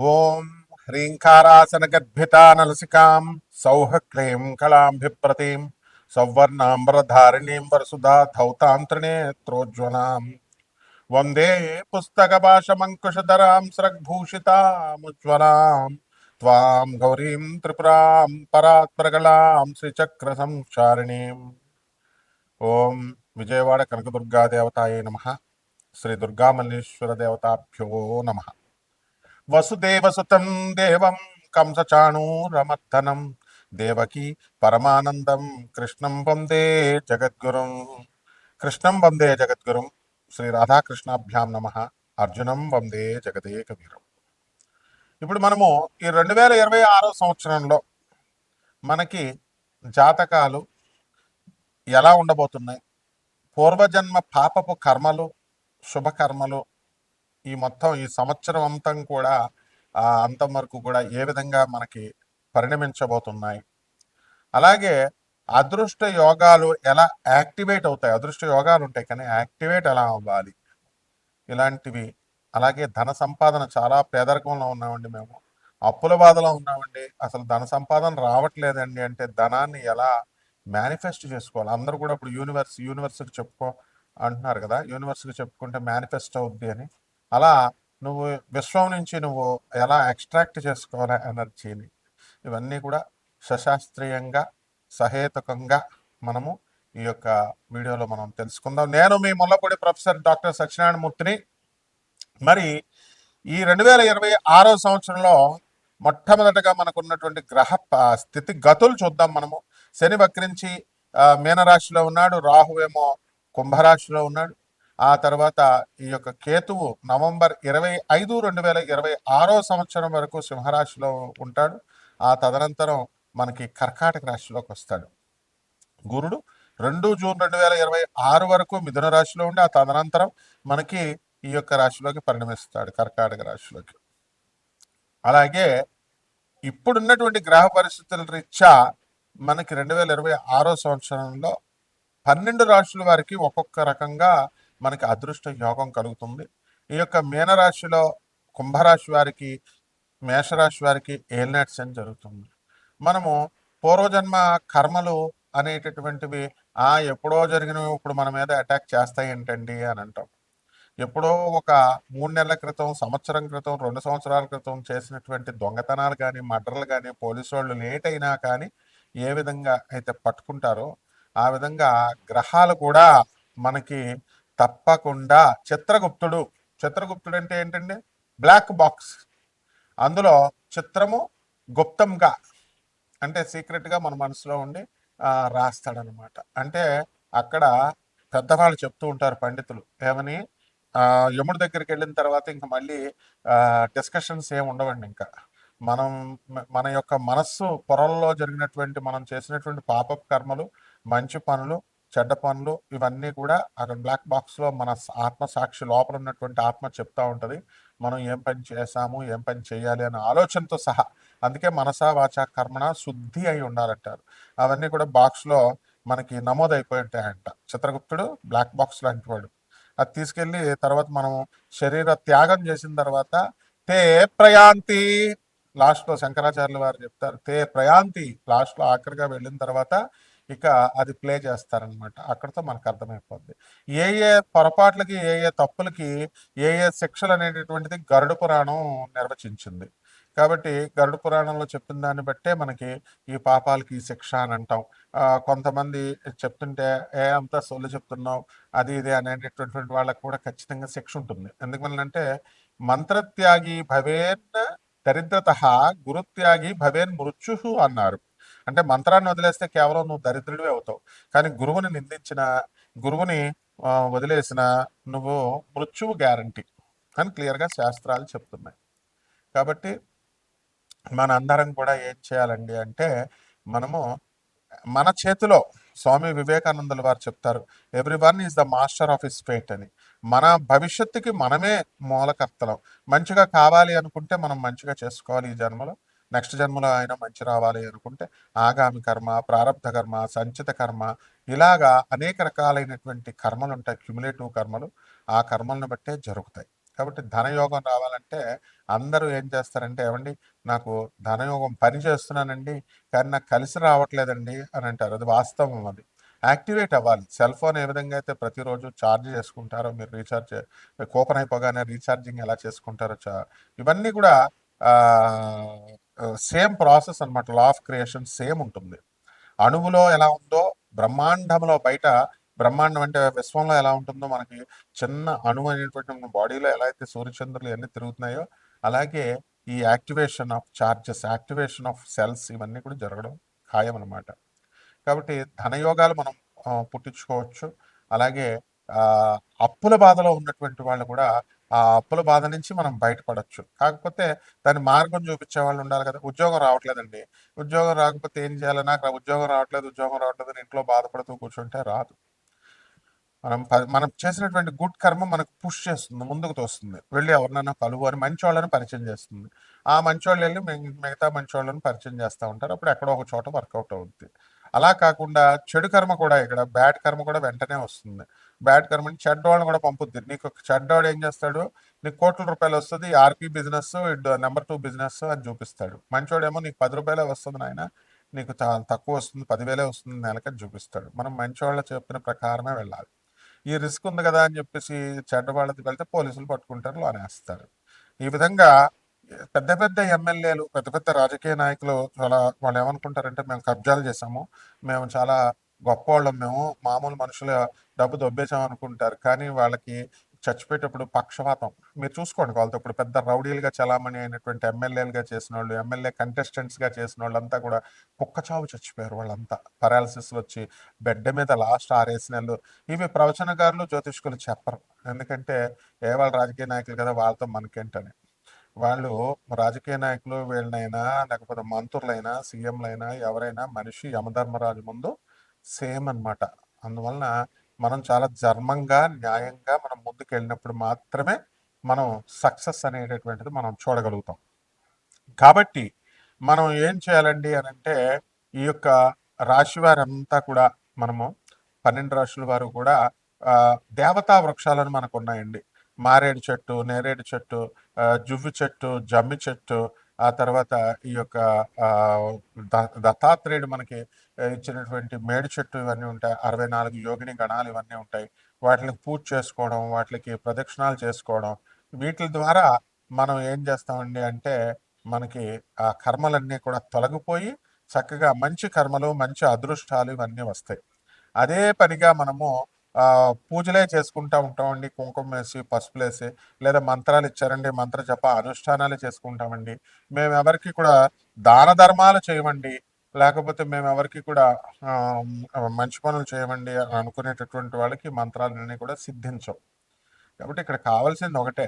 ओम ॐ ह्रीङ्कारासनगद्भिता नलसिकां सौः क्लीं कलाम्भिप्रतीं, सौवर्णाम्बरधारिणीं वरसुधा धौतां त्रिनेत्रोज्ज्वलाम् वंदे पुस्तकपाशमङ्कुशधरां स्रग्भूषितामुज्ज्वलां। त्वां गौरीं त्रिपुरां परात्प्रगलां श्रीचक्रसंक्षारिणीम् ॐ विजयवाडकनकदुर्गादेवतायै नमः। श्रीदुर्गामल्लेश्वरदेवताभ्यो नमः। వసుదేవసుతం దేవం కంసచాణూరమర్దనం దేవకి పరమానందం కృష్ణం వందే జగద్గురుం. కృష్ణం వందే జగద్గురుం. శ్రీ రాధాకృష్ణాభ్యాం నమ. అర్జునం వందే జగదేక వీరం ఇప్పుడు మనము ఈ రెండు వేల ఇరవై ఆరో సంవత్సరంలో మనకి జాతకాలు ఎలా ఉండబోతున్నాయి? పూర్వజన్మ పాపపు కర్మలు శుభకర్మలు ఈ మొత్తం ఈ సంవత్సరం అంతం కూడా అంతం వరకు కూడా ఏ విధంగా మనకి పరిణమించబోతున్నాయి. అలాగే అదృష్ట యోగాలు ఎలా యాక్టివేట్ అవుతాయి? అదృష్ట యోగాలు ఉంటాయి కానీ యాక్టివేట్ ఎలా అవ్వాలి? ఇలాంటివి. అలాగే ధన సంపాదన చాలా పేదరికంలో ఉన్నామండి మేము. అప్పుల బాధలో ఉన్నామండి. అసలు ధన సంపాదన రావట్లేదండి అంటే ధనాన్ని ఎలా మేనిఫెస్ట్ చేసుకోవాలి? అందరూ కూడా ఇప్పుడు యూనివర్స్ యూనివర్స్కి చెప్పుకో అంటున్నారు కదా యూనివర్స్కి చెప్పుకుంటే మేనిఫెస్ట్ అవుద్ది అని. అలా నువ్వు విశ్వం నుంచి నువ్వు ఎలా ఎక్స్ట్రాక్ట్ చేసుకోవాలి ఎనర్జీని ఇవన్నీ కూడా సశాస్త్రీయంగా సహేతుకంగా మనము ఈ యొక్క వీడియోలో మనం తెలుసుకుందాం. నేను మీ ముల్లపూడి ప్రొఫెసర్ డాక్టర్ సత్యనారాయణ మూర్తిని మరి ఈ రెండు వేల ఇరవై ఆరో సంవత్సరంలో మొట్టమొదటగా మనకున్నటువంటి గ్రహ స్థితి గతులు చూద్దాం మనము. శని వక్రించి మీనరాశిలో ఉన్నాడు. రాహు ఏమో కుంభరాశిలో ఉన్నాడు. ఆ తర్వాత ఈ యొక్క కేతువు నవంబర్ ఇరవై ఐదు రెండు వేల ఇరవై ఆరో సంవత్సరం వరకు సింహరాశిలో ఉంటాడు. ఆ తదనంతరం మనకి కర్కాటక రాశిలోకి వస్తాడు. గురుడు రెండు జూన్ రెండు వేల ఇరవై ఆరు వరకు మిథున రాశిలో ఉండి ఆ తదనంతరం మనకి ఈ యొక్క రాశిలోకి పరిణమిస్తాడు కర్కాటక రాశిలోకి. అలాగే ఇప్పుడున్నటువంటి గ్రహ పరిస్థితుల రీత్యా మనకి రెండు వేల ఇరవై ఆరో సంవత్సరంలో పన్నెండు రాశుల వారికి ఒక్కొక్క రకంగా మనకి అదృష్ట యోగం కలుగుతుంది. ఈ యొక్క మీనరాశిలో కుంభరాశి వారికి మేషరాశి వారికి ఏలినాట్స్ అని జరుగుతుంది. మనము పూర్వజన్మ కర్మలు అనేటటువంటివి ఆ ఎప్పుడో జరిగినవి ఇప్పుడు మన మీద అటాక్ చేస్తాయి ఏంటండి అని అంటాం. ఎప్పుడో ఒక మూడు నెలల క్రితం సంవత్సరం క్రితం రెండు సంవత్సరాల క్రితం చేసినటువంటి దొంగతనాలు కానీ మర్డర్లు కానీ పోలీసు వాళ్ళు లేట్ అయినా కానీ ఏ విధంగా అయితే పట్టుకుంటారో ఆ విధంగా గ్రహాలు కూడా మనకి తప్పకుండా చిత్రగుప్తుడు. చిత్రగుప్తుడు అంటే ఏంటండి? Black box. అందులో చిత్రము గుప్తంగా అంటే సీక్రెట్గా మన మనసులో ఉండి రాస్తాడనమాట. అంటే అక్కడ పెద్దవాళ్ళు చెప్తూ ఉంటారు పండితులు. ఏమని? యముడి దగ్గరికి వెళ్ళిన తర్వాత ఇంకా మళ్ళీ డిస్కషన్స్ ఏమి ఉండవండి ఇంకా. మనం మన యొక్క మనస్సు పొరల్లో జరిగినటువంటి మనం చేసినటువంటి పాప కర్మలు మంచి పనులు చెడ్డ పనులు ఇవన్నీ కూడా అక్కడ బ్లాక్ బాక్స్లో మన ఆత్మ సాక్షి లోపల ఉన్నటువంటి ఆత్మ చెప్తా ఉంటది. మనం ఏం పని చేశాము ఏం పని చేయాలి అనే ఆలోచనతో సహా అందుకే మనసా వాచ కర్మణ శుద్ధి అయి ఉండాలంటారు. అవన్నీ కూడా బాక్స్లో మనకి నమోదైపోయి ఉంటాయంట చిత్రగుప్తుడు బ్లాక్ బాక్స్ లాంటి వాడు. అది తీసుకెళ్ళి తర్వాత మనం శరీర త్యాగం చేసిన తర్వాత తే ప్రయాంతి లాస్ట్లో శంకరాచార్యుల వారు చెప్తారు. తే ప్రయాంతి లాస్ట్లో ఆఖరిగా వెళ్ళిన తర్వాత ఇక అది ప్లే చేస్తారనమాట. అక్కడతో మనకు అర్థమైపోద్ది. ఏ ఏ పొరపాట్లకి ఏ ఏ తప్పులకి ఏ ఏ శిక్షలు అనేటటువంటిది గరుడ పురాణం నిర్వచించింది. కాబట్టి గరుడ పురాణంలో చెప్పిన దాన్ని బట్టే మనకి ఈ పాపాలకి శిక్ష అని అంటాం. కొంతమంది చెప్తుంటే ఏ అంతా సొల్లు చెప్తున్నావు అది ఇది అనేటటువంటి వాళ్ళకి కూడా ఖచ్చితంగా శిక్ష ఉంటుంది. ఎందుకంటే మంత్రత్యాగి భవేన్ దరిద్రత గురుత్యాగి భవేన్ మృత్యు అన్నారు. అంటే మంత్రాన్ని వదిలేస్తే కేవలం నువ్వు దరిద్రుడివే అవుతావు. కానీ గురువుని నిందించిన గురువుని వదిలేసిన నువ్వు మృత్యువు గ్యారంటీ అని క్లియర్గా శాస్త్రాలు చెప్తున్నాయి. కాబట్టి మన అందరం కూడా ఏం చేయాలండి అంటే మనము మన చేతిలో స్వామి వివేకానందుల వారు చెప్తారు every one is the master of his fate అని. మన భవిష్యత్తుకి మనమే మూలకర్తలం. మంచిగా కావాలి అనుకుంటే మనం మంచిగా చేసుకోవాలి ఈ జన్మలో. నెక్స్ట్ జన్మలో ఆయన మంచి రావాలి అనుకుంటే ఆగామి కర్మ ప్రారంధ కర్మ సంచిత కర్మ ఇలాగా అనేక రకాలైనటువంటి కర్మలు ఉంటాయి. క్యుములేటివ్ కర్మలు ఆ కర్మలను బట్టే జరుగుతాయి. కాబట్టి ధనయోగం రావాలంటే అందరూ ఏం చేస్తారంటే ఏమండి నాకు ధనయోగం పని చేస్తున్నానండి కానీ నాకు కలిసి రావట్లేదండి అని అంటారు. అది వాస్తవం అది. యాక్టివేట్ అవ్వాలి. సెల్ ఫోన్ ఏ విధంగా అయితే ప్రతిరోజు ఛార్జ్ చేసుకుంటారో మీరు రీఛార్జ్ కూపన్ అయిపోగానే రీఛార్జింగ్ ఎలా చేసుకుంటారో చా ఇవన్నీ కూడా సేమ్ ప్రాసెస్ అన్నమాట. లా ఆఫ్ క్రియేషన్ సేమ్ ఉంటుంది. అణువులో ఎలా ఉందో బ్రహ్మాండంలో బయట బ్రహ్మాండం అంటే విశ్వంలో ఎలా ఉంటుందో మనకి చిన్న అణువు అనేటువంటి మన బాడీలో ఎలా అయితే సూర్యచంద్రులు ఇవన్నీ తిరుగుతున్నాయో అలాగే ఈ activation of charges activation of cells ఇవన్నీ కూడా జరగడం ఖాయం అనమాట కాబట్టి ధనయోగాలు మనం పుట్టించుకోవచ్చు. అలాగే అప్పుల బాధలో ఉన్నటువంటి వాళ్ళు కూడా ఆ అప్పుల బాధ నుంచి మనం బయటపడచ్చు. కాకపోతే దాని మార్గం చూపించే వాళ్ళు ఉండాలి కదా! ఉద్యోగం రావట్లేదండి. ఉద్యోగం రాకపోతే ఏం చేయాలి? నాకు ఉద్యోగం రావట్లేదు ఉద్యోగం రావట్లేదు అని ఇంట్లో బాధపడుతూ కూర్చుంటే రాదు. మనం మనం చేసినటువంటి గుడ్ కర్మ మనకు పుష్ చేస్తుంది ముందుకు తోస్తుంది. వెళ్ళి ఎవరినైనా కలువు అని మంచి వాళ్ళని పరిచయం చేస్తుంది. ఆ మంచి వాళ్ళు వెళ్ళి మిగ- మిగతా మంచి వాళ్ళని పరిచయం చేస్తూ ఉంటారు. అప్పుడు ఎక్కడో ఒక చోట వర్కౌట్ అవుతుంది అలా కాకుండా చెడు కర్మ కూడా ఇక్కడ బ్యాడ్ కర్మ కూడా వెంటనే వస్తుంది. బ్యాడ్ కర్మ చెడ్డవాళ్ళని కూడా పంపుద్ది. నీకు ఒక చెడ్డవాడు ఏం చేస్తాడు? నీకు కోట్ల రూపాయలు వస్తుంది RP business number two business అని చూపిస్తాడు. మంచోడేమో నీకు పది రూపాయలే వస్తుంది నాయన నీకు చాలా తక్కువ వస్తుంది పదివేలే వస్తుంది నెలకని చూపిస్తాడు. మనం మంచివాళ్ళ చెప్పిన ప్రకారమే వెళ్ళాలి. ఈ రిస్క్ ఉంది కదా అని చెప్పేసి చెడ్డవాళ్ళది వెళ్తే పోలీసులు పట్టుకుంటారు లోనేస్తారు. ఈ విధంగా పెద్ద పెద్ద ఎమ్మెల్యేలు పెద్ద పెద్ద రాజకీయ నాయకులు చాలా వాళ్ళు ఏమనుకుంటారంటే మేము కబ్జాలు చేసాము మేము చాలా గొప్ప వాళ్ళం మేము మామూలు మనుషుల డబ్బు దొబ్బేసాం అనుకుంటారు. కానీ వాళ్ళకి చచ్చిపోయేటప్పుడు పక్షపాతం. మీరు చూసుకోండి వాళ్ళతో ఇప్పుడు పెద్ద రౌడీలుగా చలామణి అయినటువంటి ఎమ్మెల్యేలుగా చేసిన వాళ్ళు ఎమ్మెల్యే కంటెస్టెంట్స్గా చేసిన వాళ్ళంతా కూడా కుక్క చావు చచ్చిపోయారు వాళ్ళంతా. పరాలసిస్ వచ్చి బెడ్ మీద లాస్ట్ ఆరేసి నెలలు. ఇవి ప్రవచనకారులు జ్యోతిష్కులు చెప్పరు. ఎందుకంటే ఏ వాళ్ళ రాజకీయ నాయకులు కదా వాళ్ళతో మనకేంటని. వాళ్ళు రాజకీయ నాయకులు వీళ్ళనైనా లేకపోతే మంత్రులైనా సీఎంలైనా ఎవరైనా మనిషి యమధర్మరాజు ముందు సేమ్ అన్నమాట. అందువలన మనం చాలా ధర్మంగా న్యాయంగా మనం ముందుకు వెళ్ళినప్పుడు మాత్రమే మనం సక్సెస్ అనేటటువంటిది మనం చూడగలుగుతాం. కాబట్టి మనం ఏం చేయాలండి అని అంటే ఈ యొక్క రాశి వారంతా కూడా మనము పన్నెండు రాశుల వారు కూడా దేవతా వృక్షాలను మనకు ఉన్నాయండి మారేడు చెట్టు నేరేడు చెట్టు జువ్వి చెట్టు జమ్మి చెట్టు ఆ తర్వాత ఈ యొక్క దత్తాత్రేయుడు మనకి ఇచ్చినటువంటి మేడి చెట్టు ఇవన్నీ ఉంటాయి. అరవై నాలుగు యోగిని గణాలు ఇవన్నీ ఉంటాయి. వాటిని పూజ చేసుకోవడం వాటికి ప్రదక్షిణాలు చేసుకోవడం వీటి ద్వారా మనం ఏం చేస్తామండి అంటే మనకి ఆ కర్మలన్నీ కూడా తొలగిపోయి చక్కగా మంచి కర్మలు మంచి అదృష్టాలు ఇవన్నీ వస్తాయి. అదే పనిగా మనము పూజలే చేసుకుంటా ఉంటామండి. కుంకుమ వేసి పసుపులు వేసి లేదా మంత్రాలు ఇచ్చారండి. మంత్ర జప అనుష్ఠానాలు చేసుకుంటామండి. మేము ఎవరికి కూడా దాన ధర్మాలు చేయమండి. లేకపోతే మేము ఎవరికి కూడా మంచి పనులు చేయమండి అని అనుకునేటటువంటి వాళ్ళకి మంత్రాలన్నీ కూడా సిద్ధించవు కాబట్టి ఇక్కడ కావాల్సింది ఒకటే.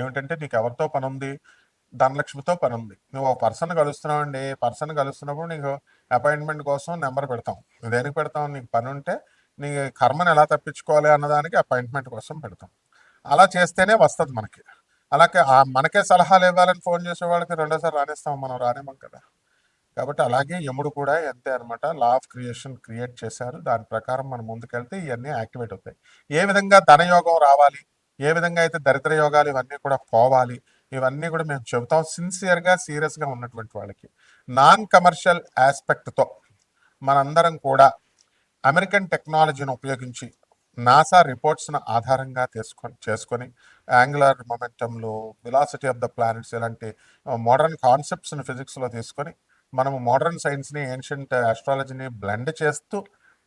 ఏమిటంటే నీకు ఎవరితో పని ఉంది? ధనలక్ష్మితో పని ఉంది. నువ్వు ఒక పర్సన్ కలుస్తున్నావు అండి పర్సన్ కలుస్తున్నప్పుడు నీకు అపాయింట్మెంట్ కోసం నెంబర్ పెడతాం. దేనికి పెడతాం? నీకు పని ఉంటే నీ కర్మను ఎలా తప్పించుకోవాలి అన్నదానికి అపాయింట్మెంట్ కోసం పెడతాం. అలా చేస్తేనే వస్తుంది మనకి. అలాగే మనకే సలహాలు ఇవ్వాలని ఫోన్ చేసే వాళ్ళకి రెండోసారి రానిస్తాం మనం రానేమం కదా. కాబట్టి అలాగే యముడు కూడా అంతే అనమాట లా ఆఫ్ క్రియేషన్ క్రియేట్ చేశారు. దాని ప్రకారం మనం ముందుకెళ్తే ఇవన్నీ యాక్టివేట్ అవుతాయి. ఏ విధంగా ధనయోగం రావాలి ఏ విధంగా అయితే దరిద్ర యోగాలు ఇవన్నీ కూడా పోవాలి ఇవన్నీ కూడా మేము చెబుతాం సిన్సియర్గా సీరియస్గా ఉన్నటువంటి వాళ్ళకి. నాన్ కమర్షియల్ ఆస్పెక్ట్తో మనందరం కూడా అమెరికన్ టెక్నాలజీని ఉపయోగించి నాసా రిపోర్ట్స్ను ఆధారంగా తీసుకొని చేసుకొని యాంగులర్ మొమెంటంలో వెలాసిటీ ఆఫ్ ద ప్లానెట్స్ ఇలాంటి మోడర్న్ కాన్సెప్ట్స్ని ఫిజిక్స్లో తీసుకొని మనము మోడర్న్ సైన్స్ని ఏన్షియంట్ ఆస్ట్రాలజీని బ్లెండ్ చేస్తూ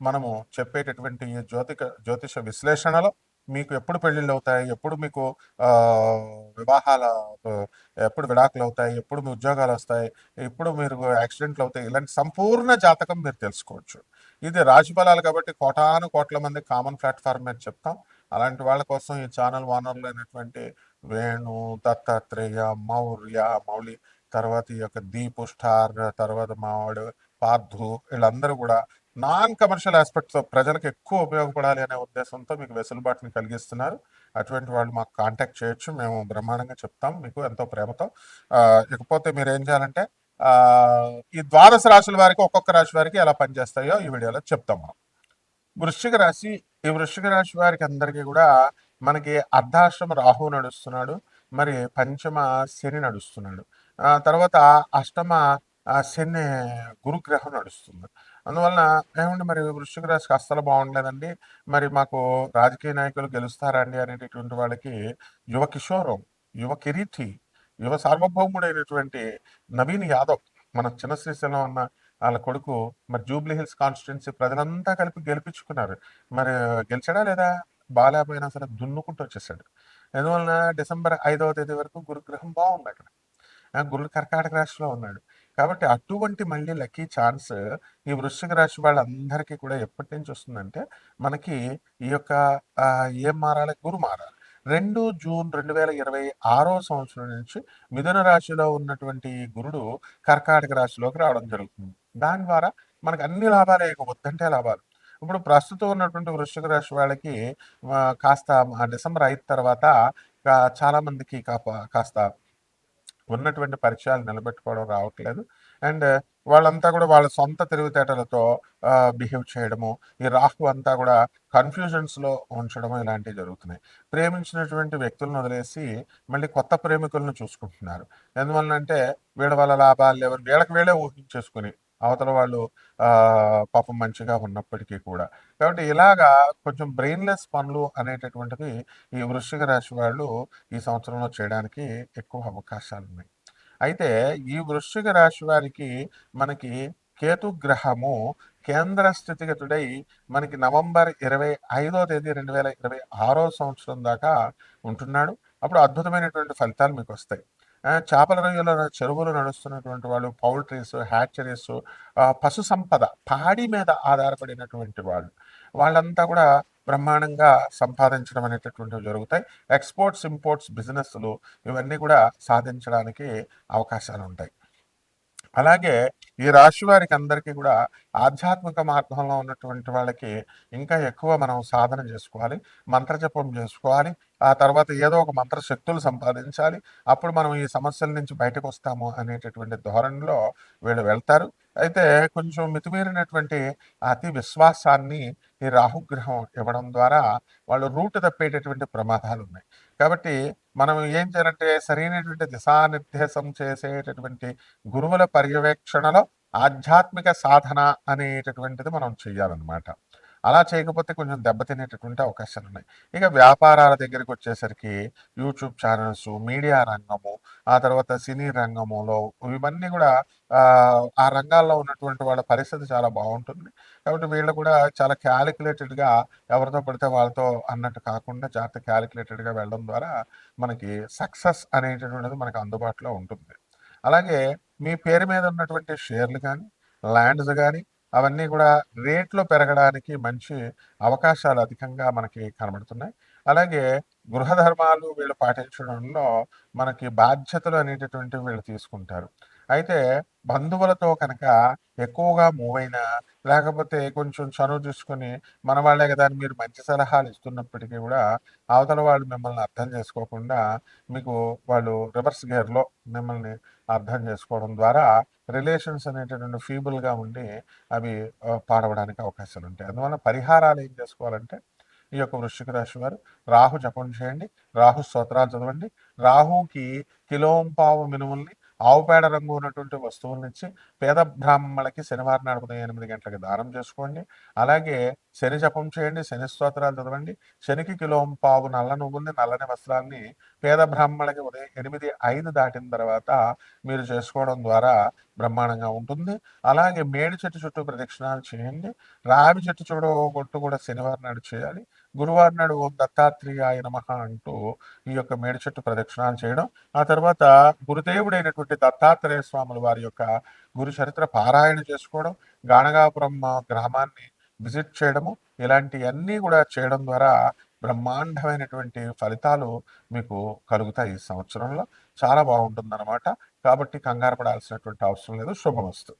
మనము చెప్పేటటువంటి ఈ జ్యోతిక జ్యోతిష విశ్లేషణలో మీకు ఎప్పుడు పెళ్ళిళ్ళు అవుతాయి ఎప్పుడు మీకు వివాహాల ఎప్పుడు విడాకులు అవుతాయి ఎప్పుడు మీ ఉద్యోగాలు వస్తాయి ఎప్పుడు మీరు యాక్సిడెంట్లు అవుతాయి ఇలాంటి సంపూర్ణ జాతకం మీరు తెలుసుకోవచ్చు. ఇది రాశి ఫలాలు కాబట్టి కోటాను కోట్ల మంది కామన్ ప్లాట్ఫామ్ మీద చెప్తాం. అలాంటి వాళ్ళ కోసం ఈ ఛానల్ వానర్లు అయినటువంటి వేణు దత్తాత్రేయ మౌర్య మౌళి తర్వాత ఈ యొక్క దీపు స్టార్ తర్వాత మావాడు పార్థు వీళ్ళందరూ కూడా నాన్ కమర్షియల్ ఆస్పెక్ట్స్ ప్రజలకు ఎక్కువ ఉపయోగపడాలి అనే ఉద్దేశంతో మీకు వెసులుబాటుని కలిగిస్తున్నారు. అటువంటి వాళ్ళు మాకు కాంటాక్ట్ చేయొచ్చు. మేము బ్రహ్మాండంగా చెప్తాం మీకు ఎంతో ప్రేమతో. ఇకపోతే మీరు ఏం చేయాలంటే ఈ ద్వాదశ రాశుల వారికి ఒక్కొక్క రాశి వారికి ఎలా పనిచేస్తాయో ఈ వీడియోలో చెప్తాం మనం. వృశ్చిక రాశి ఈ వృశ్చిక రాశి వారికి అందరికీ కూడా మనకి అర్ధాశ్రమ రాహు నడుస్తున్నాడు మరి పంచమ శని నడుస్తున్నాడు. తర్వాత అష్టమ శని గురుగ్రహం నడుస్తుంది. అందువలన ఏమండి మరి వృశ్చిక రాశికి అస్సలు బాగుండలేదండి. మరి మాకు రాజకీయ నాయకులు గెలుస్తారండి అనేటటువంటి వాళ్ళకి యువ కిషోరం యువ కిరీటి యువ సార్వభౌముడైనటువంటి నవీన్ యాదవ్ మన చిన్న శ్రీశైలం ఉన్న వాళ్ళ కొడుకు మరి జూబ్లీ హిల్స్ కాన్స్టిట్యున్సీ ప్రజలంతా కలిపి గెలిపించుకున్నారు. మరి గెలిచాడా లేదా? బాలేకపోయినా సరే దున్నుకుంటూ వచ్చేసాడు. ఎందువలన డిసెంబర్ ఐదవ తేదీ వరకు గురుగ్రహం బాగుంది అక్కడ. గురుడు కర్కాటక రాశిలో ఉన్నాడు. కాబట్టి అటువంటి మళ్ళీ లక్కీ ఛాన్స్ ఈ వృశ్చిక రాశి వాళ్ళందరికీ కూడా ఎప్పటి నుంచి వస్తుందంటే మనకి ఈ యొక్క ఏం మారాలి? గురు మారాలి. రెండు జూన్ రెండు వేల ఇరవై ఆరో సంవత్సరం నుంచి మిథున రాశిలో ఉన్నటువంటి గురుడు కర్కాటక రాశిలోకి రావడం జరుగుతుంది. దాని ద్వారా మనకు అన్ని లాభాలే ఇక వద్దంటే లాభాలు. ఇప్పుడు ప్రస్తుతం ఉన్నటువంటి వృశ్చిక రాశి వాళ్ళకి కాస్త డిసెంబర్ అయిన తర్వాత చాలా మందికి కాస్త ఉన్నటువంటి పరిచయాలు నిలబెట్టుకోవడం రావట్లేదు. అండ్ వాళ్ళంతా కూడా వాళ్ళ సొంత తెలివితేటలతో బిహేవ్ చేయడము ఈ రాహు అంతా కూడా కన్ఫ్యూజన్స్లో ఉంచడము ఇలాంటివి జరుగుతున్నాయి. ప్రేమించినటువంటి వ్యక్తులను వదిలేసి మళ్ళీ కొత్త ప్రేమికులను చూసుకుంటున్నారు. ఎందువల్లంటే వీళ్ళ వల్ల లాభాలు ఎవరు వీళ్ళకి వీళ్ళే ఊహించేసుకుని అవతల వాళ్ళు పాపం మంచిగా ఉన్నప్పటికీ కూడా. కాబట్టి ఇలాగా కొంచెం బ్రెయిన్లెస్ పనులు అనేటటువంటిది ఈ వృశ్చిక రాశి వాళ్ళు ఈ సంవత్సరంలో చేయడానికి ఎక్కువ అవకాశాలు ఉన్నాయి అయితే ఈ వృశ్చిక రాశి వారికి మనకి కేతు గ్రహము కేంద్ర స్థితిగతుడై మనకి నవంబర్ ఇరవై ఐదో తేదీ రెండు వేల ఇరవై ఆరో సంవత్సరం దాకా ఉంటున్నాడు. అప్పుడు అద్భుతమైనటువంటి ఫలితాలు మీకు వస్తాయి. చేపల రొయ్యలో చెరువులు నడుస్తున్నటువంటి వాళ్ళు పౌల్ట్రీస్ హ్యాచరీస్ పశు సంపద పాడి మీద ఆధారపడినటువంటి వాళ్ళు వాళ్ళంతా కూడా బ్రహ్మాండంగా సంపాదించడం అనేటటువంటివి జరుగుతాయి. ఎక్స్పోర్ట్స్ ఇంపోర్ట్స్ బిజినెస్లు ఇవన్నీ కూడా సాధించడానికి అవకాశాలు ఉంటాయి. అలాగే ఈ రాశి వారికి అందరికీ కూడా ఆధ్యాత్మిక మార్గంలో ఉన్నటువంటి వాళ్ళకి ఇంకా ఎక్కువ మనం సాధన చేసుకోవాలి. మంత్రజపం చేసుకోవాలి. ఆ తర్వాత ఏదో ఒక మంత్ర శక్తులు సంపాదించాలి. అప్పుడు మనం ఈ సమస్యల నుంచి బయటకు వస్తాము అనేటటువంటి ధోరణిలో వీళ్ళు వెళ్తారు. అయితే కొంచెం మితిమీరినటువంటి అతి విశ్వాసాన్ని ఈ రాహుగ్రహం ఇవ్వడం ద్వారా వాళ్ళు రూట్ తప్పేటటువంటి ప్రమాదాలు ఉన్నాయి కాబట్టి మనం ఏం చేయాలంటే సరైనటువంటి దిశానిర్దేశం చేసేటటువంటి గురువుల పర్యవేక్షణలో ఆధ్యాత్మిక సాధన అనేటటువంటిది మనం చేయాలన్నమాట అలా చేయకపోతే కొంచెం దెబ్బతినేటటువంటి అవకాశాలు ఉన్నాయి. ఇక వ్యాపారాల దగ్గరికి వచ్చేసరికి యూట్యూబ్ ఛానల్స్ మీడియా రంగము ఆ తర్వాత సినీ రంగములో ఇవన్నీ కూడా ఆ, రంగాల్లో ఉన్నటువంటి వాళ్ళ పరిస్థితి చాలా బాగుంటుంది. కాబట్టి వీళ్ళు కూడా చాలా క్యాలిక్యులేటెడ్గా ఎవరితో పడితే వాళ్ళతో అన్నట్టు కాకుండా జాగ్రత్త క్యాలిక్యులేటెడ్గా వెళ్ళడం ద్వారా మనకి సక్సెస్ అనేటటువంటిది మనకు అందుబాటులో ఉంటుంది. అలాగే మీ పేరు మీద ఉన్నటువంటి షేర్లు కానీ ల్యాండ్స్ కానీ అవన్నీ కూడా రేట్లు పెరగడానికి మంచి అవకాశాలు అధికంగా మనకి కనబడుతున్నాయి. అలాగే గృహ ధర్మాలు వీళ్ళు పాటించడంలో మనకి బాధ్యతలు అనేటటువంటివి వీళ్ళు తీసుకుంటారు. అయితే బంధువులతో కనుక ఎక్కువగా మూవ్ అయినా లేకపోతే కొంచెం చనువు చూసుకుని మన వాళ్ళే కదా అని మీరు మంచి సలహాలు ఇస్తున్నప్పటికీ కూడా అవతల వాళ్ళు మిమ్మల్ని అర్థం చేసుకోకుండా మీకు వాళ్ళు రివర్స్ గేర్లో మిమ్మల్ని అర్థం చేసుకోవడం ద్వారా రిలేషన్స్ అనేటటువంటి ఫీబుల్గా ఉండి అవి పాడవడానికి అవకాశాలు ఉంటాయి. అందువల్ల పరిహారాలు ఏం చేసుకోవాలంటే ఈ యొక్క వృశ్చిక రాశి వారు రాహు జపం చేయండి రాహు స్తోత్రాలు చదవండి. రాహుకి కిలోంపావు మినుముల్ని ఆవు పేడ రంగు ఉన్నటువంటి వస్తువుల నుంచి పేద బ్రాహ్మణులకి శనివారం నాడు ఉదయం ఎనిమిది గంటలకు దానం చేసుకోండి. అలాగే శని జపం చేయండి శని స్తోత్రాలు చదవండి. శనికి కిలో పావు నల్ల నువ్వుల్ని నల్లని వస్త్రాన్ని పేద బ్రాహ్మణులకి ఉదయం ఎనిమిది ఐదు దాటిన తర్వాత మీరు చేసుకోవడం ద్వారా బ్రహ్మాండంగా ఉంటుంది. అలాగే మేడి చెట్టు చుట్టూ ప్రదక్షిణాలు చేయండి. రావి చెట్టు చూడ కొట్టు కూడా శనివారం నాడు చేయాలి. గురువారం నాడు ఓం దత్తాత్రేయాయ నమః అంటూ ఈ యొక్క మేడి చెట్టు ప్రదక్షిణాలు చేయడం ఆ తర్వాత గురుదేవుడైనటువంటి దత్తాత్రేయ స్వాముల వారి యొక్క గురు చరిత్ర పారాయణ చేసుకోవడం గాణగాపురం గ్రామాన్ని విజిట్ చేయడము ఇలాంటివన్నీ కూడా చేయడం ద్వారా బ్రహ్మాండమైనటువంటి ఫలితాలు మీకు కలుగుతాయి ఈ సంవత్సరంలో. చాలా బాగుంటుందన్నమాట. కాబట్టి కంగారు పడాల్సినటువంటి అవసరం లేదు. శుభమస్తు.